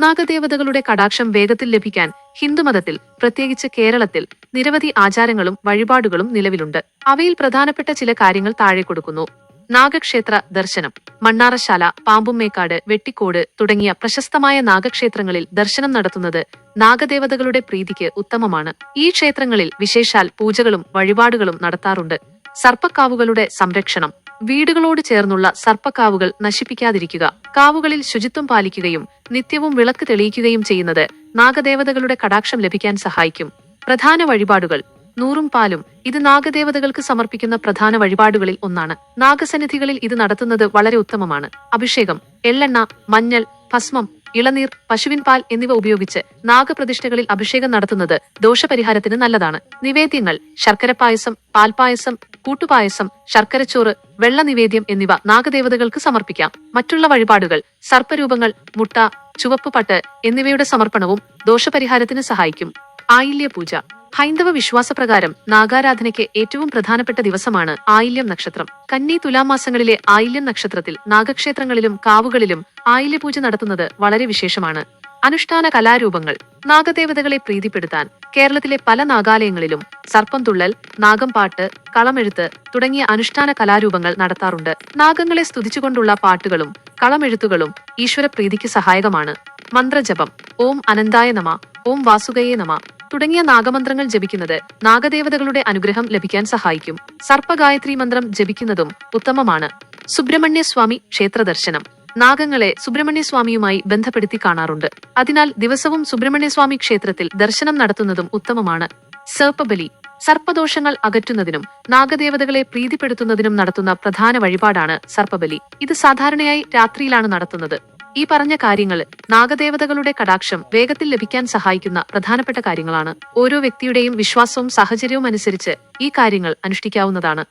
നാഗദേവതകളുടെ കടാക്ഷം വേഗത്തിൽ ലഭിക്കാൻ ഹിന്ദുമതത്തിൽ പ്രത്യേകിച്ച് കേരളത്തിൽ നിരവധി ആചാരങ്ങളും വഴിപാടുകളും നിലവിലുണ്ട്. അവയിൽ പ്രധാനപ്പെട്ട ചില കാര്യങ്ങൾ താഴെ കൊടുക്കുന്നു. നാഗക്ഷേത്ര ദർശനം മണ്ണാറശാല പാമ്പുമേക്കാട് വെട്ടിക്കോട് തുടങ്ങിയ പ്രശസ്തമായ നാഗക്ഷേത്രങ്ങളിൽ ദർശനം നടത്തുന്നത് നാഗദേവതകളുടെ പ്രീതിക്ക് ഉത്തമമാണ്. ഈ ക്ഷേത്രങ്ങളിൽ വിശേഷാൽ പൂജകളും വഴിപാടുകളും നടത്താറുണ്ട്. സർപ്പക്കാവുകളുടെ സംരക്ഷണം. വീടുകളോട് ചേർന്നുള്ള സർപ്പക്കാവുകൾ നശിപ്പിക്കാതിരിക്കുക. കാവുകളിൽ ശുചിത്വം പാലിക്കുകയും നിത്യവും വിളക്ക് തെളിയിക്കുകയും ചെയ്യുന്നത് നാഗദേവതകളുടെ കടാക്ഷം ലഭിക്കാൻ സഹായിക്കും. പ്രധാന വഴിപാടുകൾ. നൂറും പാലും ഇത് നാഗദേവതകൾക്ക് സമർപ്പിക്കുന്ന പ്രധാന വഴിപാടുകളിൽ ഒന്നാണ്. നാഗസന്നിധികളിൽ ഇത് നടത്തുന്നത് വളരെ ഉത്തമമാണ്. അഭിഷേകം എള്ളെണ്ണ മഞ്ഞൾ ഭസ്മം ഇളനീർ പശുവിൻ പാൽ എന്നിവ ഉപയോഗിച്ച് നാഗപ്രതിഷ്ഠകളിൽ അഭിഷേകം നടത്തുന്നത് ദോഷപരിഹാരത്തിന് നല്ലതാണ്. നിവേദ്യങ്ങൾ ശർക്കര പായസം പാൽപായസം കൂട്ടുപായസം ശർക്കരച്ചോറ് വെള്ള നിവേദ്യം എന്നിവ നാഗദേവതകൾക്ക് സമർപ്പിക്കാം. മറ്റുള്ള വഴിപാടുകൾ സർപ്പരൂപങ്ങൾ മുട്ട ചുവപ്പ് പട്ട് എന്നിവയുടെ സമർപ്പണവും ദോഷപരിഹാരത്തിന് സഹായിക്കും. ആയില്യ പൂജ ഹൈന്ദവ വിശ്വാസപ്രകാരം നാഗാരാധനയ്ക്ക് ഏറ്റവും പ്രധാനപ്പെട്ട ദിവസമാണ് ആയില്യം നക്ഷത്രം. കന്നി തുലാമാസങ്ങളിലെ ആയില്യം നക്ഷത്രത്തിൽ നാഗക്ഷേത്രങ്ങളിലും കാവുകളിലും ആയില്യപൂജ നടത്തുന്നത് വളരെ വിശേഷമാണ്. അനുഷ്ഠാന കലാരൂപങ്ങൾ നാഗദേവതകളെ പ്രീതിപ്പെടുത്താൻ കേരളത്തിലെ പല നാഗാലയങ്ങളിലും സർപ്പം തുള്ളൽ നാഗംപാട്ട് കളമെഴുത്ത് തുടങ്ങിയ അനുഷ്ഠാന കലാരൂപങ്ങൾ നടത്താറുണ്ട്. നാഗങ്ങളെ സ്തുതിച്ചുകൊണ്ടുള്ള പാട്ടുകളും കളമെഴുത്തുകളും ഈശ്വരപ്രീതിക്ക് സഹായകമാണ്. മന്ത്രജപം ഓം അനന്തായ നമ ഓം വാസുകയെ നമ തുടങ്ങിയ നാഗമന്ത്രങ്ങൾ ജപിക്കുന്നത് നാഗദേവതകളുടെ അനുഗ്രഹം ലഭിക്കാൻ സഹായിക്കും. സർപ്പഗായത്രി മന്ത്രം ജപിക്കുന്നതും ഉത്തമമാണ്. സുബ്രഹ്മണ്യസ്വാമി ക്ഷേത്രദർശനം ക്ഷേത്ര ദർശനം നാഗങ്ങളെ സുബ്രഹ്മണ്യ സ്വാമിയുമായി ബന്ധപ്പെടുത്തി കാണാറുണ്ട്. അതിനാൽ ദിവസവും സുബ്രഹ്മണ്യ സ്വാമി ക്ഷേത്രത്തിൽ ദർശനം നടത്തുന്നതും ഉത്തമമാണ്. സർപ്പബലി സർപ്പദോഷങ്ങൾ അകറ്റുന്നതിനും നാഗദേവതകളെ പ്രീതിപ്പെടുത്തുന്നതിനും നടത്തുന്ന പ്രധാന വഴിപാടാണ് സർപ്പബലി. ഇത് സാധാരണയായി രാത്രിയിലാണ് നടത്തുന്നത്. ഈ പറഞ്ഞ കാര്യങ്ങൾ നാഗദേവതകളുടെ കടാക്ഷം വേഗത്തിൽ ലഭിക്കാൻ സഹായിക്കുന്ന പ്രധാനപ്പെട്ട കാര്യങ്ങളാണ്. ഓരോ വ്യക്തിയുടെയും വിശ്വാസവും സാഹചര്യവും അനുസരിച്ച് ഈ കാര്യങ്ങൾ അനുഷ്ഠിക്കാവുന്നതാണ്.